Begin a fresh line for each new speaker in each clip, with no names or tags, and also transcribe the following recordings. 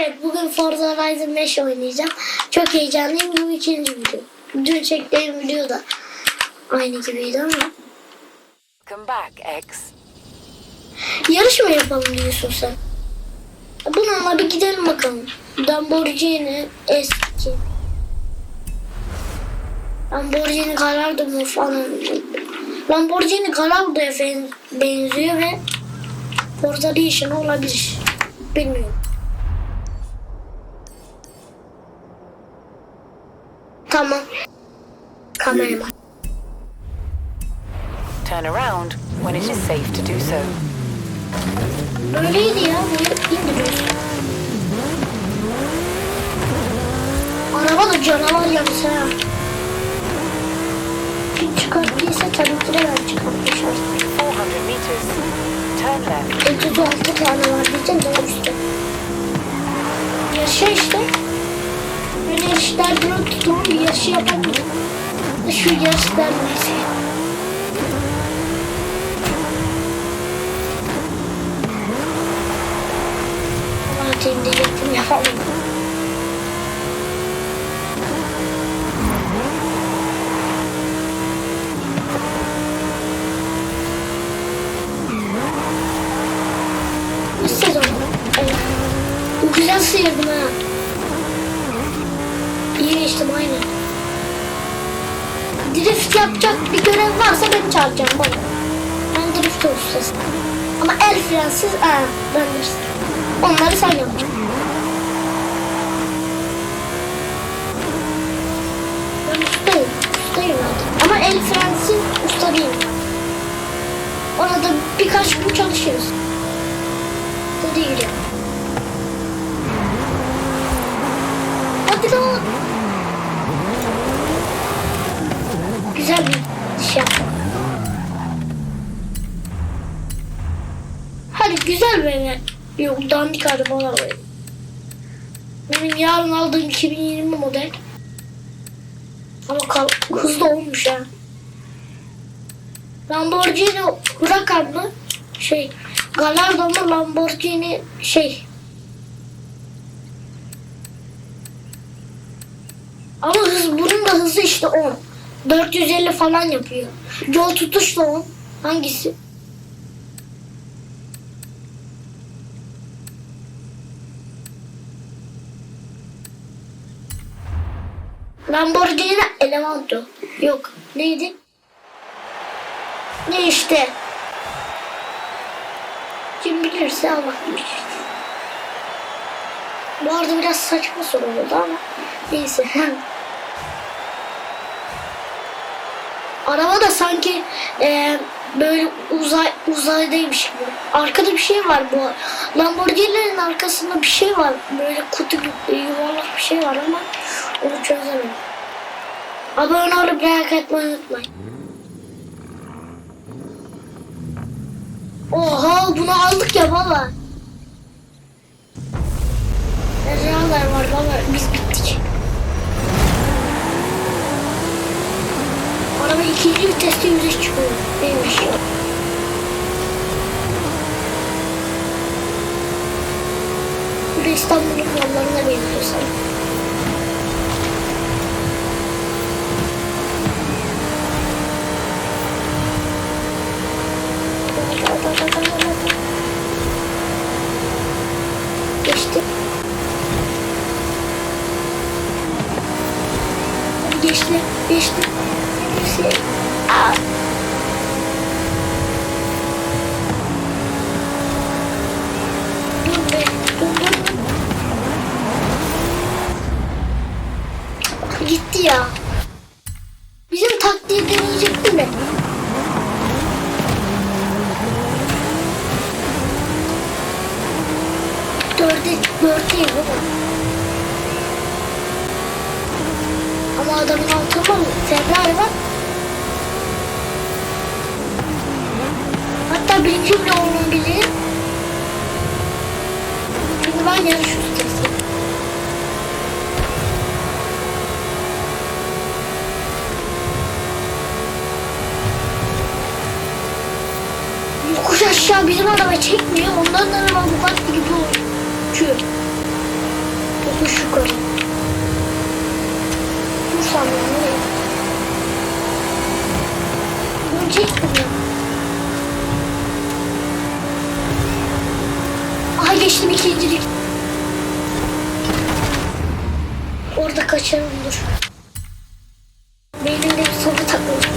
Evet bugün Forza Horizon 5 oynayacağım. Çok heyecanlıyım. Bu ikinci video. Dün çektiğim video da aynı gibiydi ama.
Come back, X.
Yarış mı yapalım diyorsun sen? Bununla bir gidelim bakalım. Lamborghini eski. Lamborghini Gallardo mu falan. Lamborghini Gallardo'ya ben- benziyor ve Forza Edition olabilir. Bilmiyorum. Tamam. Kameraman.
Turn around when it is safe to do so.
Böyleydi ya. Bunu indiriyorsun. Araba da canavar ha. Kim çıkarttıysa tabii ki de ben çıkartmışım.
400 meters. Turn left.
36 tane var diyeceğim de işte. Yaşa işte. Durup tutup bir yarışı yapalım. Şu. Fatih'im diyecektim yapalım. Bir sezon. Evet. Bu güzel sıyırdım ha. Geçtim aynen. Drift yapacak bir görev varsa beni çağıracağım bana. Ben drift ustası. Ama el frensiz, aa, ben bilirsin. Onları sen yapacaksın. Ben ustayım. Ustayım zaten. Ama el frensiz usta değilim. Ona da birkaç gün çalışırız. Hadi gidelim. Hadi lan. Güzel bir iş yaptık. Hadi güzel böyle. Yok dandik arabalar var. Benim yarın aldığım 2020 model. Ama kal hızlı olmuş ha. Lamborghini Huracan mı? Şey Gallardo mu Lamborghini şey Ama hız bunun da hızı işte 10. 450 falan yapıyor. Yol tutuş da 10. Hangisi? Lamborghini Elemanto. Yok. Neydi? Ne işte? Kim bilirse Allah bilir. Bu arada biraz saçma soru oldu ama neyse. Araba da sanki e, böyle uzay uzaydaymış gibi. Arkada bir şey var bu. Lamborghini'nin arkasında bir şey var. Böyle kutu gibi yuvarlak bir şey var ama onu çözemedim. Abone olup like etmeyi unutmayın. Oha bunu aldık ya baba. Ya? Bu İstanbul'un yollarına benziyor sanki. Geçti. Geçti. Geçti. Geçti. Aa. Ya. Bizim taktiği deneyecektim de. Dörde, dörtte ya baba. Ama adamın altında mı? Ferrari var. Hatta birinci bile olmayabilir. Çünkü ben yarış Yokuş aşağı bizim araba çekmiyor. Ondan da araba Bugatti gibi uçuyor. Yokuş yukarı. Bu sandım nereye? Görecek mi? Aha geçtim ikincilik. Orada kaçarım dur. Benim de bir soru takıldı.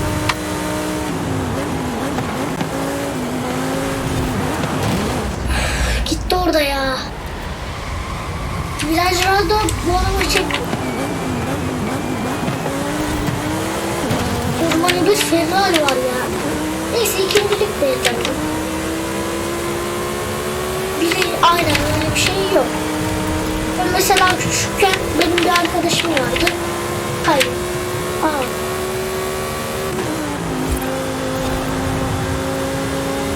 Orada ya. Virajlarda bu arabayı çek. Ormanı bir Ferrari var ya. Neyse ikincilik de yeter. Biri aynen öyle bir şey yok. Ben mesela küçükken benim bir arkadaşım vardı. Hayır. Aa.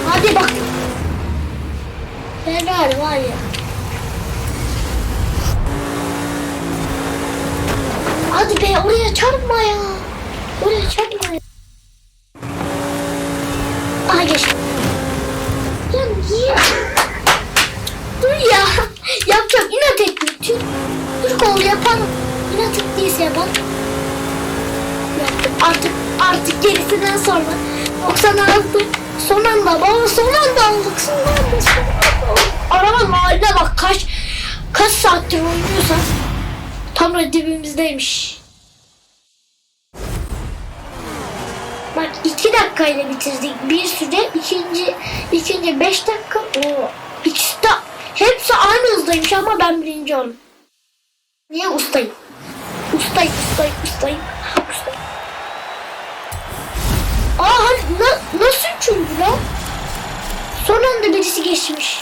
Hadi bak. Ferrari var ya. Hadi be oraya çarpma ya. Oraya çarpma ya. Aha geçtim. Ya niye? Dur ya. Yapacağım. İnat etme. Tüh. Dur kol yapalım. İnat ettiyse yapalım. Artık artık gerisinden sonra. 96 son anda baba son anda aldık son anda son anda aldık. Arabanın bak kaç kaç saattir oynuyorsan tam da dibimizdeymiş. Bak iki dakikayla bitirdik bir süre ikinci ikinci beş dakika o ikisi de hepsi aynı hızdaymış ama ben birinci oldum. Niye ustayım? Ustayım ustayım ustayım ustayım. Aa hani na- nasıl üçüncü lan? Son anda birisi geçmiş.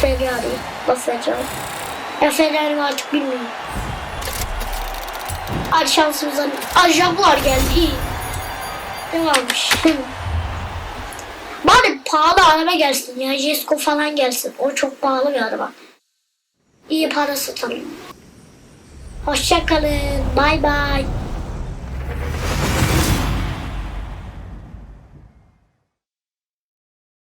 Ferrari'yi basacağım. Ya Ferrari artık bilmiyorum. Hadi şansımıza. Aa Jaguar geldi. Ne varmış? Bari pahalı araba gelsin ya. Jesko falan gelsin. O çok pahalı bir araba. İyi para satalım. Hoşçakalın. Bay bay.